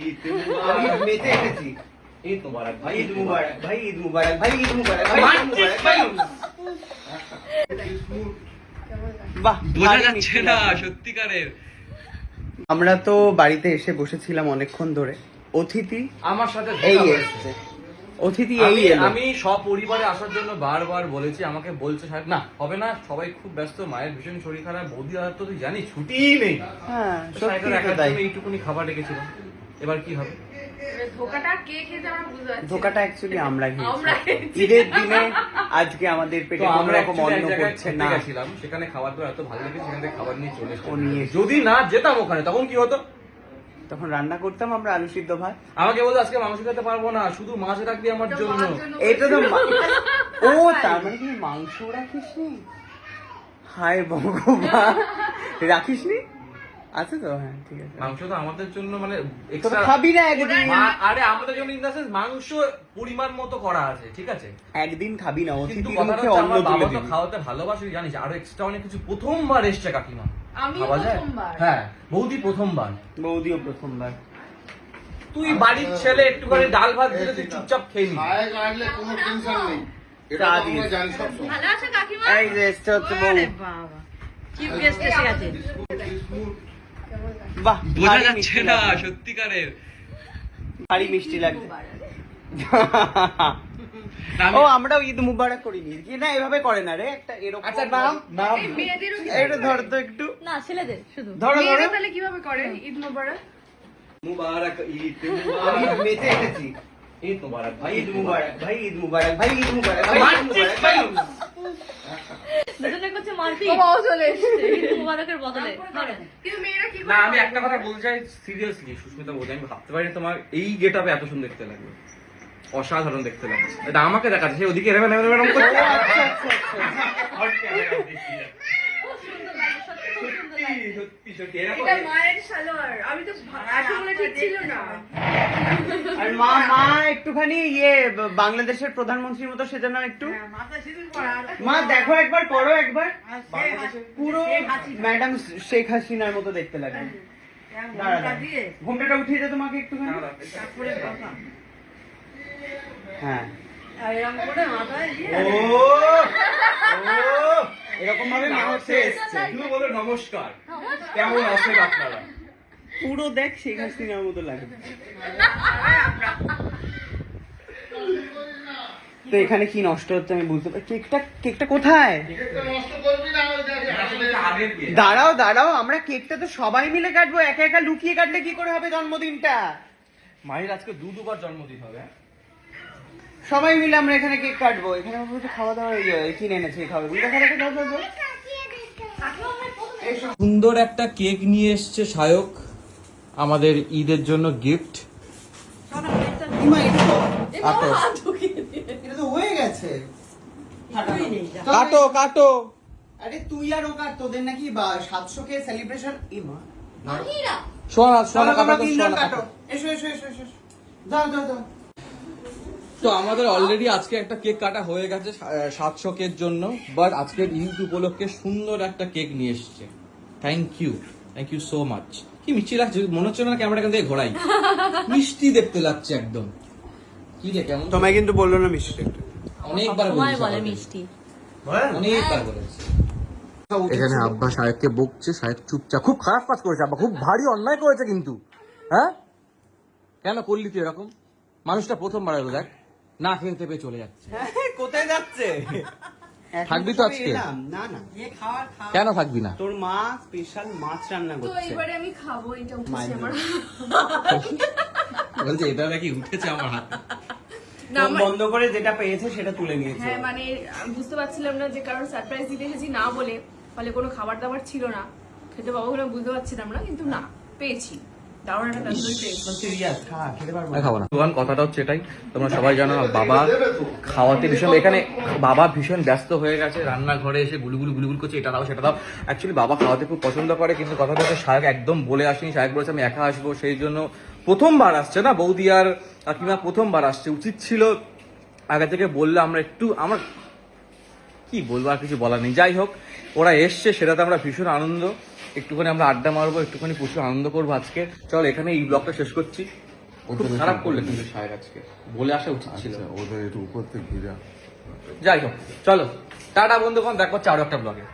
ঈদ মুবারক মেতে এসেছি ঈদ মুবারক ভাই ঈদ মুবারক ভাই ঈদ মুবারক ভাই ঈদ মুবারক ভাই ঈদ মুবারক ভাই বাহ বোঝা যাচ্ছে না সত্যিকারের আমরা তো বাড়িতে এসে বসেছিলাম অনেকক্ষণ ধরে। অতিথি আমার সাথে এই এসছে। অতিথি এই আমি সপরিবারে আসার জন্য বারবার বলেছি আমাকে বলছে সাহেব না হবে না সবাই খুব ব্যস্ত মায়ের ভীষণ শরীর খারাপ বৌদি আর তো তুই জানিস ছুটিই নেই। হ্যাঁ এইটুকুনি খাবার রেখেছিলাম। এবার কি হবে? ধোকাটা কে অ্যাকচুয়ালি আমরা খেয়েছি। ঈদের দিনে আজকে আমাদের পেটে কোনো রকম অন্ন করছে না। সেখানে খাবার দাবার এত ভালো লেগেছে সেখান থেকে খাবার নিয়ে চলে এসেছি। ও নিয়ে যদি না যেতাম ওখানে তখন কি হতো? তখন রান্না করতাম আমরা আলু সিদ্ধ ভাত। আমাকে বলতো আজকে মাংস খেতে পারব না শুধু মাছ রাখবি আমার জন্য। এটা তো ও তার মানে তুমি মাংস রাখিস নি হায় ভগবান। রাখিস নি আছে তো হ্যাঁ ঠিক আছে। মাংস তো আমাদের জন্য মানে তো extra- খাবি না একদিন। আরে আমাদের জন্য ইন মাংস পরিমাণ মতো করা আছে ঠিক আছে? একদিন খাবি না কথাটা মুখে অন্ন তুলে বাবা তো দিবি। খাওয়াতে ভালোবাসে জানিস? আরও এক্সট্রা অনেক কিছু প্রথমবার এসছে কাকিমা। আমি প্রথমবার। হ্যাঁ বৌদি প্রথমবার। বৌদিও প্রথমবার। তুই বাড়ির ছেলে একটুখানি ডাল ভাত দিলে তুই চুপচাপ খেয়ে নি খায় কাটলে কোনো টেনশন নেই। এটা জানি সব ভালো আছে কাকিমা? এই যে হচ্ছে বউ। আরে চিফ গেস্ট এসে গেছে। বাহ বোঝা যাচ্ছে না সত্যিকারের। ভারী মিষ্টি লাগছে। ও আমরাও ঈদ মুবারক করিনি। কি না এভাবে করে না রে একটা এরকম আচ্ছা নাম নাম। এটা ধর তো একটু। না ছেলেদের শুধু। ধরো ধরো। তাহলে কীভাবে করে ঈদ মোবারক? মুবারক ঈদ আমি মুবারক মেতে এসেছি। ঈদ মুবারক ভাই। ঈদ মুবারক ভাই ঈদ মুবারক ভাই ঈদ মুবারক ভাই ঈদ মুবারক ভাই। ঈদ মুবারক। দুজনে করছে মারপিট। চলে ঈদ মুবারকের বদলে। কিন্তু না আমি একটা কথা বলতে চাই সিরিয়াসলি সুস্মিতা বোঝা আমি ভাবতে পারি তোমার এই গেট আপে এত সুন্দর দেখতে লাগবে। অসাধারণ দেখতে লাগবে। এটা আমাকে দেখাচ্ছে সে ওদিকে এরকম এরকম এরকম করছে। এটা মায়ের সালোয়ার। আমি তো ভাড়াটি ঠিক ছিল না। আর মা মা একটুখানি ইয়ে বাংলাদেশের প্রধানমন্ত্রীর মতো সেজন্য একটু। মা দেখো একবার করো একবার। পুরো ম্যাডাম শেখ হাসিনার মতো দেখতে লাগে। ঘোমটাটা উঠিয়ে দে তোমাকে একটুখানি। হ্যাঁ। ও ও এরকম ভাবে মা হচ্ছে এসছে। শুধু বলো নমস্কার। কেমন আছেন আপনারা পুরো দেখ শেখ হাসিনার মতো লাগে তো এখানে কি নষ্ট হচ্ছে আমি বুঝতে পারি কেকটা কেকটা কোথায়। দাঁড়াও দাঁড়াও আমরা কেকটা তো সবাই মিলে কাটবো একা একা লুকিয়ে কাটলে কি করে হবে জন্মদিনটা মায়ের আজকে দু দুবার জন্মদিন হবে হ্যাঁ? সবাই মিলে আমরা এখানে কেক কাটবো এখানে খাওয়া দাওয়া ইয়ে, কিনে এনেছে খাবে দেখা দেখা দাও দাও দাও। সুন্দর একটা কেক নিয়ে এসছে সায়ক আমাদের ঈদের জন্য গিফট ইমা, এটা তো- এটা হয়ে গেছে। কাটো কাটো। আরে তুই আর ও কাট তোদের নাকি বা- সাতশো কে সেলিব্রেশন ইমা সোনা সোনা কাটো। এসো এসো এসো এসো এসো। দাও দাও দাও। তো আমাদের অলরেডি আজকে একটা কেক কাটা হয়ে গেছে সাতশো কের জন্য বাট আজকের ঈদ উপলক্ষে সুন্দর একটা কেক নিয়ে এসছে। Thank you thank you so much কি মিষ্টি লাগছে? মনে হচ্ছে না ক্যামেরা থেকে ঘোরাই। মিষ্টি দেখতে লাগছে একদম। কি রে কেমন তোমায় কিন্তু বলল না মিষ্টি অনেকবার সময় বলে মিষ্টি। অনেকবার বলেছি। এখানে আব্বা সাহেবকে বকছে সাহেব চুপচাপ খুব খারাপ কাজ করেছে আব্বা খুব ভারী অন্যায় করেছে কিন্তু। হ্যাঁ? কেন করলি তুই এরকম? মানুষটা প্রথমবার এলো দেখ। না খেতে পেয়ে চলে যাচ্ছে। কোথায় যাচ্ছে? থাকবি তো আজকে? না না। কেন থাকবি না? তোর মা স্পেশাল মাছ রান্না তো করছে। এবারে আমি খাব এটা উঠেছে আমার বলছে এটা নাকি উঠেছে আমার হাতে। বন্ধ করে যেটা পেয়েছে সেটা তুলে নিয়েছে। হ্যাঁ মানে বুঝতে পারছিলাম না যে কারণ সারপ্রাইজ দিতে এসেছি না বলে ফলে কোনো খাবার দাবার ছিল না। খেতে পাবো কিনা বুঝতে পারছিলাম না কিন্তু না পেয়েছি। প্রধান কথাটা হচ্ছে এটাই তোমরা সবাই জানো বাবা খাওয়াতে ভীষণ এখানে বাবা ভীষণ ব্যস্ত হয়ে গেছে রান্নাঘরে এসে গুলুগুলু গুলুগুল করছে এটা দাও সেটা দাও। অ্যাকচুয়ালি বাবা খাওয়াতে খুব পছন্দ করে কিন্তু কথাটা হচ্ছে একদম বলে আসেনি শায়ক বলেছে আমি একা আসব। সেই জন্য প্রথমবার আসছে না বৌদি আর কাকিমা প্রথমবার আসছে উচিত ছিল আগে থেকে বললে আমরা একটু আমার কি বলব আর কিছু বলার নেই। যাই হোক ওরা এসছে সেটাতে আমরা ভীষণ আনন্দ। একটুখানি আমরা আড্ডা মারবো একটুখানি প্রচুর আনন্দ করব আজকে। চল এখানে এই ব্লগটা শেষ করছি। খুব খারাপ করলে কিন্তু সাহেব আজকে। বলে আসা উচিত ছিল। আচ্ছা ওদের একটু উপর থেকে ঘিরা যাই হোক চলো। টাটা বন্ধুগণ দেখো হচ্ছে আরও একটা ব্লগে।